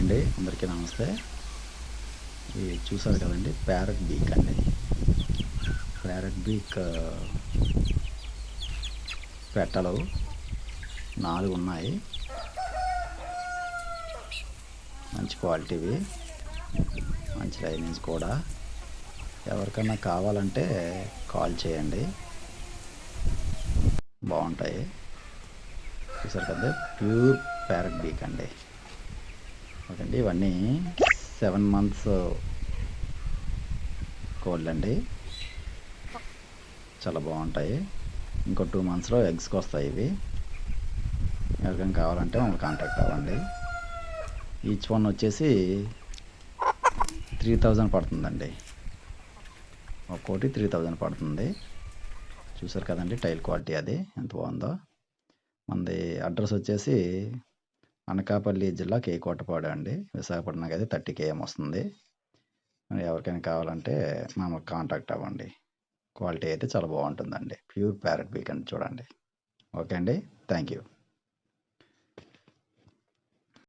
అండి. అందరికీ నమస్తే. ఇది చూసారు కదండి ప్యారెట్ బీక్ అండి. ప్యారెట్ బీక్ పెట్టలు నాలుగు ఉన్నాయి. మంచి క్వాలిటీవి మంచి లైనింగ్స్ కూడా. ఎవరికన్నా కావాలంటే కాల్ చేయండి. బాగుంటాయి. చూసారు కదా ప్యూర్ ప్యారట్ బీక్ అండి. అండి ఇవన్నీ సెవెన్ మంత్స్ కోల్డ్ అండి. చాలా బాగుంటాయి. ఇంకో టూ మంత్స్లో ఎగ్స్కి వస్తాయి ఇవి. ఎవరికైనా కావాలంటే మమ్మల్ని కాంటాక్ట్ అవ్వండి. ఈచ్ వన్ వచ్చేసి త్రీ థౌజండ్ పడుతుందండి. ఒక్కోటి త్రీ థౌజండ్ పడుతుంది. చూసారు కదండి టైల్ క్వాలిటీ అది ఎంత బాగుందో. మనది అడ్రస్ వచ్చేసి అనకాపల్లి జిల్లా కేకోటపాడు అండి? విశాఖపట్నంకి అయితే థర్టీ కేఎం వస్తుంది. మరి ఎవరికైనా కావాలంటే మామూలు కాంటాక్ట్ అవ్వండి. క్వాలిటీ అయితే చాలా బాగుంటుందండి. ప్యూర్ ప్యారెట్ బీక్ అని చూడండి. ఓకే అండి. Thank you.